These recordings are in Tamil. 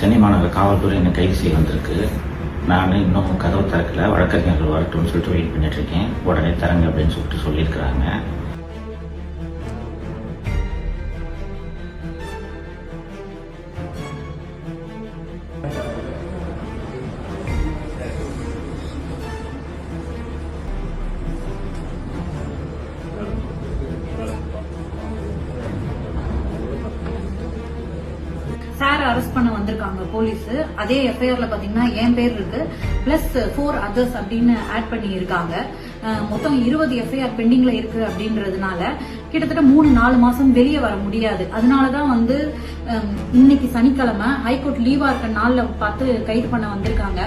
சென்னை மாநகர காவல்துறை என்னை கைது செய்ய வந்திருக்கு. நான் இன்னும் கதவு திறக்கல வழக்கறிஞர்கள் வரட்டும்னு சொல்லிட்டு வெயிட் பண்ணிட்டு இருக்கேன். உடனே தரங்க அப்படின்னு சொல்லிட்டு சொல்லியிருக்கிறாங்க. பண்ண போலீஸ். அதே எஃப்ஐஆர்ல பாத்தீங்கன்னா என் பேர் இருக்கு. பிளஸ் ஃபோர் அதர்ஸ் அப்படின்னு ஆட் பண்ணி இருக்காங்க மொத்தம் இருபது எஃப்ஐஆர் பெண்டிங்ல இருக்கு அப்படின்றதுனால கிட்டத்தட்ட மூணு நாலு மாசம் வெளியே வர முடியாது. அதனாலதான் வந்து இன்னைக்கு சனிக்கிழமை ஹைகோர்ட் லீவா இருக்க நாள்ல பார்த்து கைது பண்ண வந்திருக்காங்க.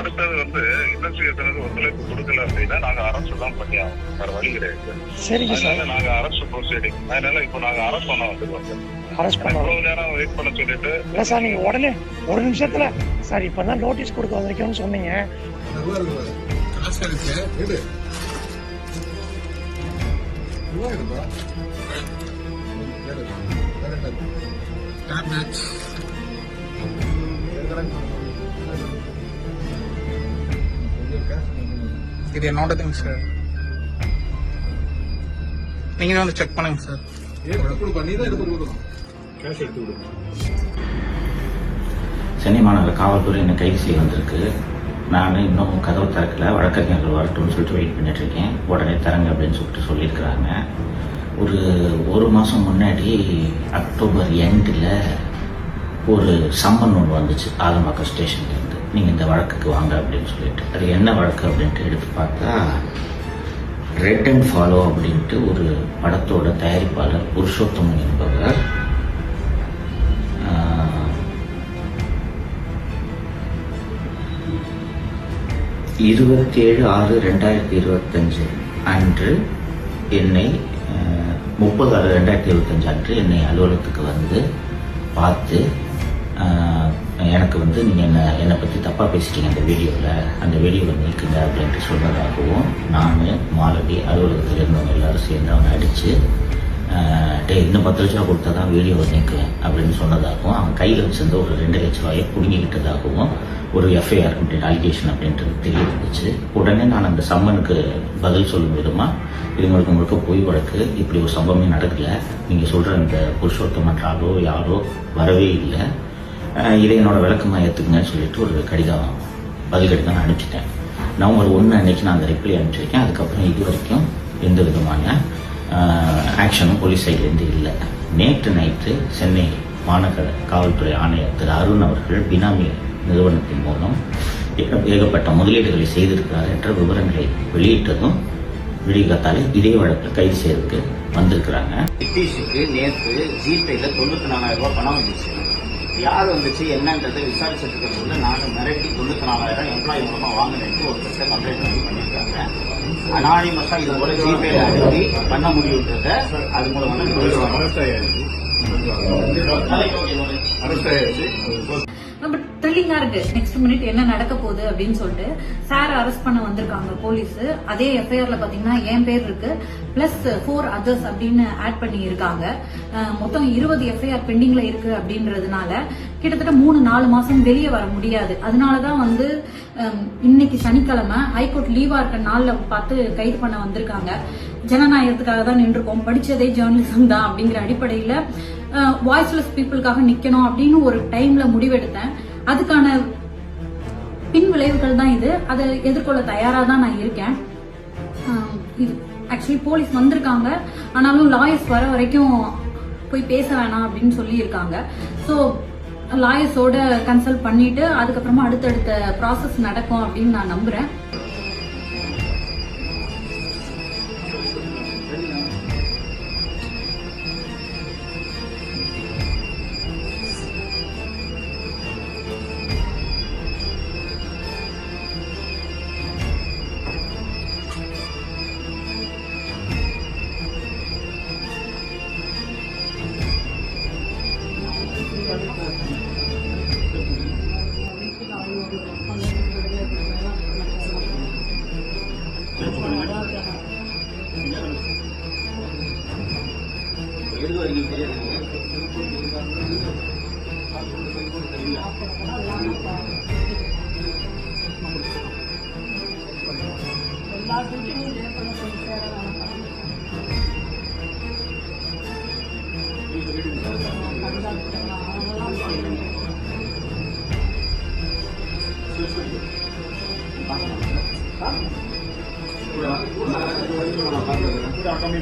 அடுத்தது வந்து இன்வெஸ்டிகேஷனுக்கு ஒத்துழைப்பு கொடுக்கல அப்படின்னா நாங்க அரசு தான் பண்ணியாகும் வேற வழி கிடையாது. சரிங்க சார். நாங்க அரசு ப்ரொசீடிங் அதனால இப்போ நாங்க அரசு பண்ண வந்துருக்கோம் சார் இவ்வளவு நேரம் வெயிட் பண்ண சொல்லிட்டு இல்லை சார் நீங்கள் உடனே ஒரு நிமிஷத்தில் சார் இப்போ தான் நோட்டீஸ் கொடுக்க வந்திருக்கேன்னு சொன்னீங்க. எடுத்து கொடுப்பா நீ தான் எடுத்து கொடுக்கணும். கேஷ் எடுத்து கொடு சென்னை மாநகர காவல்துறை என்னை கைது செய்ய வந்திருக்கு? நான் இன்னும் கதவு திறக்கல வழக்கறிஞர்கள் வரட்டும்னு சொல்லிட்டு வெயிட் பண்ணிட்டு இருக்கேன் உடனே தரங்க அப்படின்னு சொல்லிட்டு சொல்லியிருக்கிறாங்க. ஒரு ஒரு மாதம் முன்னாடி அக்டோபர் எண்டில் ஒரு சம்மன் ஒன்று வந்துச்சு ஆலம்பாக்கம் ஸ்டேஷன்லேருந்து நீங்கள் இந்த வழக்குக்கு வாங்க அப்படின்னு சொல்லிட்டு அது என்ன வழக்கு அப்படின்ட்டு எடுத்து பார்த்தா ரெட் அண்ட் ஃபாலோ அப்படின்ட்டு ஒரு படத்தோட தயாரிப்பாளர் புருஷோத்தமன் என்பவர். ஆஹ், இருபத்தேழு ஆறு ரெண்டாயிரத்தி இருபத்தஞ்சு அன்று என்னை முப்பது ஆறு ரெண்டாயிரத்தி இருபத்தஞ்சு அன்று என்னை அலுவலகத்துக்கு வந்து பார்த்து எனக்கு வந்து நீங்கள் என்ன என்னை பற்றி தப்பாக பேசிட்டீங்க அந்த வீடியோவில் அந்த வீடியோவில் நீக்குங்க அப்படின்ட்டு சொன்னதாகவும் நான் மாலடி அலுவலகத்தில் இருந்தவங்க எல்லாரும் சேர்ந்து அவனை அடித்து டே இன்னும் பத்து லட்ச ரூபா கொடுத்தா தான் வீடியோவை நீக்குவேன் அப்படின்னு சொன்னதாகவும் அவன் கையில் வச்சிருந்த ஒரு ரெண்டு லட்ச ரூபாயை பிடுங்கிக்கிட்டதாகவும் ஒரு எஃப்ஐஆர் அப்படின்னு அலிகேஷன் அப்படின்றது தெரிய வந்துச்சு உடனே நான் அந்த சம்மனுக்கு பதில் சொல்லும் விதமாக இது உங்களுக்கு பொய் வழக்கு இப்படி ஒரு சம்பவமே நடக்கலை. நீங்கள் சொல்கிற அந்த புருஷோத்தமன்றாலோ யாரோ வரவே இல்லை. இதை என்னோட விளக்கமாக ஏற்றுக்குங்கன்னு சொல்லிட்டு ஒரு கடிதம் பதில் கடிதம் நான் அனுப்பிச்சிட்டேன். நவம்பர் ஒன்று அன்னைக்கு நான் அந்த ரிப்ளை அனுப்பிச்சிருக்கேன். அதுக்கப்புறம் இது வரைக்கும் எந்த விதமான ஆக்ஷனும் போலீஸ் சைட்லேருந்து இல்லை. நேற்று நைட்டு சென்னை மாநகர காவல்துறை ஆணையர் திரு அருண் அவர்கள் பினாமி நிறுவனத்தின் மூலம் ஏகப்பட்ட முதலீடுகளை செய்திருக்கிறார் என்ற விவரங்களை வெளியிட்டதும் விடிகாத்தாலே இதே வழக்கில் கைது செய்யறதுக்கு வந்திருக்கிறாங்க. நிதிஷுக்கு நேற்று ஜிபேல தொண்ணூத்தி நாலாயிரம் ரூபாய் பணம் வந்துச்சு. யார் வந்துச்சு என்னன்றதை விசாரிச்சுட்டு இருக்கிறதுல நானும் மிரட்டி தொண்ணூத்தி நாலாயிரம் எம்ப்ளாயி மூலமா வாங்கினேன் ஒரு பெருசா கம்ப்ளைண்ட் வந்து பண்ணியிருக்காங்க. அனானிமஸா இது போல ஜிபேல அனுப்பி பண்ண முடியுன்றத அது மூலமா தான் போலீஸ் நம்ம த்ரில்லிங்கா இருக்கு. நெக்ஸ்ட் மினிட் என்ன நடக்க போகுது அப்படின்னு சொல்லிட்டு சார் அரெஸ்ட் பண்ண வந்திருக்காங்க போலீஸ் அதே எஃப்ஐஆர்ல பாத்தீங்கன்னா என் பேர் இருக்கு. பிளஸ் ஃபோர் அதர்ஸ் அப்படின்னு ஆட் பண்ணி இருக்காங்க மொத்தம் இருபது எஃப்ஐஆர் பெண்டிங்ல இருக்கு அப்படின்றதுனால கிட்டத்தட்ட மூணு நாலு மாசம் வெளியே வர முடியாது. அதனாலதான் வந்து இன்னைக்கு சனிக்கிழமை ஹைகோர்ட் லீவா இருக்க நாள்ல பார்த்து கைது பண்ண வந்திருக்காங்க. ஜனநாயகத்துக்காக தான் நின்றுருக்கோம். படிச்சதே ஜேர்னலிசம் தான் அப்படிங்கிற அடிப்படையில வாய்ஸ்லெஸ் பீப்புளுக்காக நிக்கணும் அப்படின்னு ஒரு டைம்ல முடிவெடுத்தேன். அதுக்கான பின் விளைவுகள் தான் இது. அதை எதிர்கொள்ள தயாரா தான் நான் இருக்கேன். இது ஆக்சுவலி போலீஸ் வந்திருக்காங்க. ஆனாலும் லாயர்ஸ் வர வரைக்கும் போய் பேச வேணாம் அப்படின்னு சொல்லியிருக்காங்க. ஸோ லாயர்ஸோட கன்சல்ட் பண்ணிட்டு அதுக்கப்புறமா அடுத்தடுத்த ப்ராசஸ் நடக்கும் அப்படின்னு நான் நம்புறேன். पूरा पूरा कमी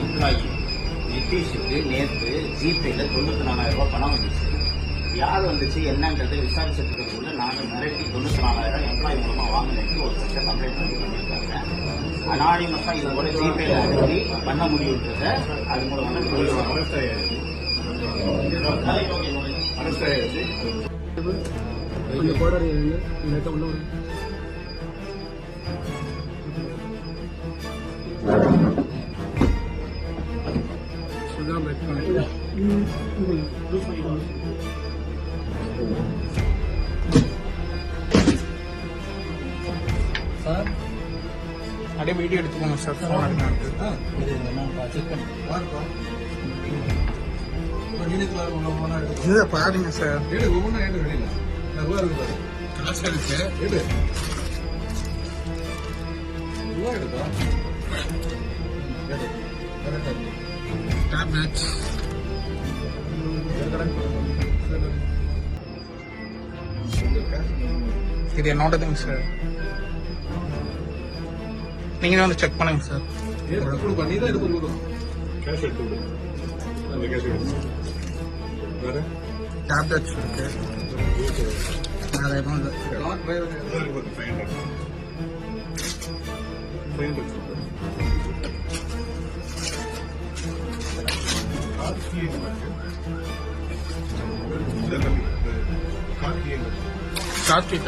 எம்ப்ளாயி நிதிஷுக்கு நேற்று ஜிபேல தொண்ணூத்தி நாலாயிரம் ரூபாய் பணம் வந்துச்சு. யார் வந்துச்சு என்னன்றதை விசாரிச்சுட்டு இருக்கக்குள்ள நாங்க மிரட்டி தொண்ணூற்றி நாலாயிரம் எம்ப்ளாயி மூலமாக வாங்கினேன்னு ஒரு பிரச்சனை கம்ப்ளைண்ட் பண்ணி பண்ணியிருக்காங்க. அனானிமஸாக இதை கூட ஜிபேல அனுப்பி பண்ண முடியுன்றத அது மூலமாக சொல்லுவாங்க கொஞ்சம் கோடாரி நேற்று உள்ள சுதா பெட் அப்படியே வீடியோ எடுத்துக்கோங்க சார். ஃபோன் இதை பாருங்க சார். எடு ஒவ்வொன்றா எடு வெளியில. ரூபா இருக்கு காசு இருக்கு. எடு. எடுப்பா டேப்லெட்ஸ் இது என்னோடதுங்க சார். நீங்க வந்து செக் பண்ணுங்க சார் எடுத்து தான் எடுத்து கொடுக்கணும் கேஷ் எடுத்து கொடு கேஷ் வேற டேப்லெட்ஸ் இருக்கு. வேற எதுவும் இல்லை.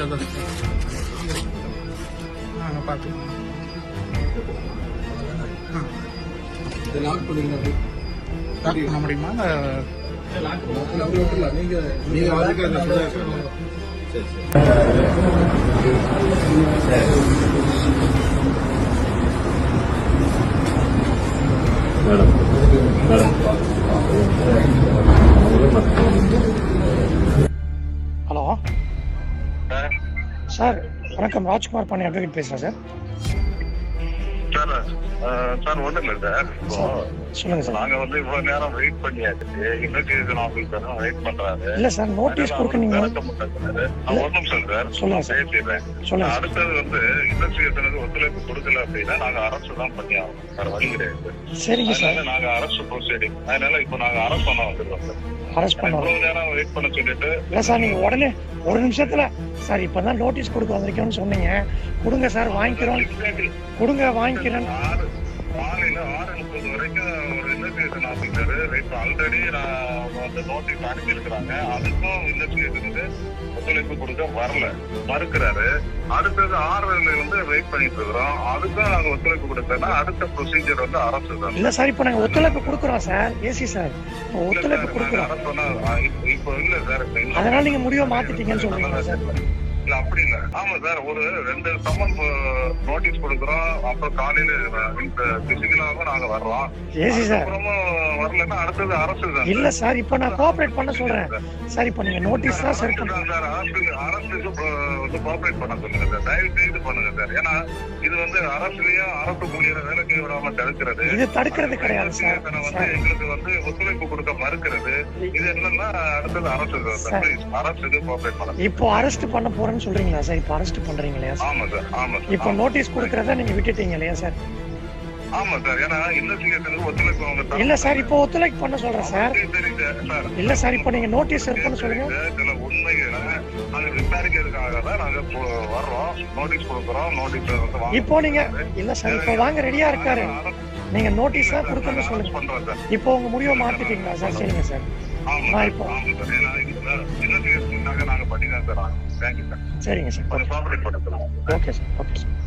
தான் நாங்கள் பார்த்துக்கோங்க இதை லாக் லாக் பண்ண முடியுமா? ஹலோ. சார். வணக்கம். ராஜ்குமார் பண்ணி அட்வொகேட் பேசுகிறேன் சார். சார் சார் ஒண்ணும் இல்லை சார். நாங்க வந்து இவ்வளவு நேரம் வெயிட் பண்ணியாச்சு. இன்வெஸ்டிகேஷன் ஆபீசரும் வெயிட் பண்றாரு. இல்லை சார் நோட்டீஸ் கொடுக்க நீங்கள் விளக்க மாட்டேங்கிறாரு. நான் ஒரு நிமிஷம் சார். சொல்லுங்க. பேசிடுறேன். சொல்லுங்க. அடுத்தது வந்து இன்வெஸ்டிகேஷனுக்கு ஒத்துழைப்பு கொடுக்கல அப்படின்னா நாங்க அரசு தான் பண்ணி ஆகணும். சார் வழி கிடையாது. சரிங்க சார். நாங்க அரசு ப்ரொசீடிங் அதனால இப்போ நாங்க அரசு பண்ண வந்துருக்கோம் சார். அரெஸ்ட் பண்ணுவோம் இவ்வளவு நேரம் வெயிட் பண்ண சொல்லிட்டு. இல்லை சார் நீங்கள் உடனே ஒரு நிமிஷத்தில் சார் இப்போ தான் நோட்டீஸ் கொடுக்க வந்திருக்கோம்னு சொன்னீங்க. கொடுங்க சார் வாங்கிக்கிறோம். கொடுங்க வாங்கிக்கிறேன். ஆறு மாலையில ஆறு முப்பது வரைக்கும் இன்வெஸ்டிகேஷன் ஆஃபீஸர் இப்போ ஆல்ரெடி நான் வந்து நோட்டீஸ் அனுப்பியிருக்கிறாங்க. அதுக்கும் இன்வெஸ்டிகேஷனுக்கு ஒத்துழைப்பு கொடுக்க வரல. மறுக்கிறாரு. அடுத்தது ஆறுல வந்து வெயிட் பண்ணிட்டு இருக்கிறோம். அதுக்கும் நாங்க ஒத்துழைப்பு கொடுத்தோம்னா அடுத்த ப்ரொசீஜர் வந்து அரசு தான். இல்லை சார் இப்போ நாங்கள் ஒத்துழைப்பு கொடுக்குறோம் சார். AC sir. ஒத்துழைப்பு கொடுக்குறோம். இப்ப- இல்ல சார். அதனால நீங்க முடிவை மாத்திட்டீங்கன்னு சொல்றீங்களா சார்? இல்ல அப்படி இல்ல. ஆமா சார் ஒரு ரெண்டு சம்மன் நோட்டீஸ் கொடுக்குறோம் அப்புறம் காலையில பிசிக்கலாக நாங்க வர்றோம். அப்புறமும் வரலன்னா அடுத்தது அரசு தான் இல்ல சார் இப்போ நான் கோஆபரேட் பண்ண சொல்றேன். சார் இப்போ நீங்க நோட்டீஸ் தான் சார் சார் அரசுக்கு வந்து கோஆபரேட் பண்ண சொல்லுங்க சார். தயவு செய்து பண்ணுங்க சார். ஏன்னா இது வந்து அரசுலயும் அரசு ஊழியரை வேலைக்கு விடாம தடுக்கிறது. இது தடுக்கிறது கிடையாது சார். வந்து எங்களுக்கு வந்து ஒத்துழைப்பு கொடுக்க மறுக்கிறது. இது என்னன்னா அடுத்தது அரசு அரசுக்கு கோஆபரேட் பண்ண இப்போ அரெஸ்ட் பண்ண போறேன்னு சொல்றீங்களா சார்? இப்போ அரெஸ்ட் பண்றீங்க இல்லையா சார்? ஆமா சார் ஆமா சார் இப்போ நோட்டீஸ் கொடுக்கறத நீங்க விட்டுட்டீங்க இல்லையா சார்? ஆமா சார் ஏன்னா இன்வெஸ்டிகேஷனுக்கு ஒத்துழைப்பு இல்ல சார் இப்போ ஒத்துழைப்பு பண்ண சொல்றேன் சார். இல்ல சார் இப்போ நீங்க நோட்டீஸ் இருக்குன்னு சொல்லுங்க. தெரியுது. சில உண்மைகளை நாங்க விசாரிக்கிறதுக்காக தான் நாங்க இப்போ வர்றோம். நோட்டீஸ் கொடுக்குறோம். நோட்டீஸ் இப்போ நீங்க இல்ல சார் இப்போ வாங்க ரெடியா இருக்காரு. நீங்க நோட்டீஸ் கொடுக்கணும்னு சொல்லுங்க. இப்போ உங்க முடிவை மாத்திட்டீங்களா சார்? சரிங்க சார். நான் இப்போ- சரிங்க sir okay sir okay sir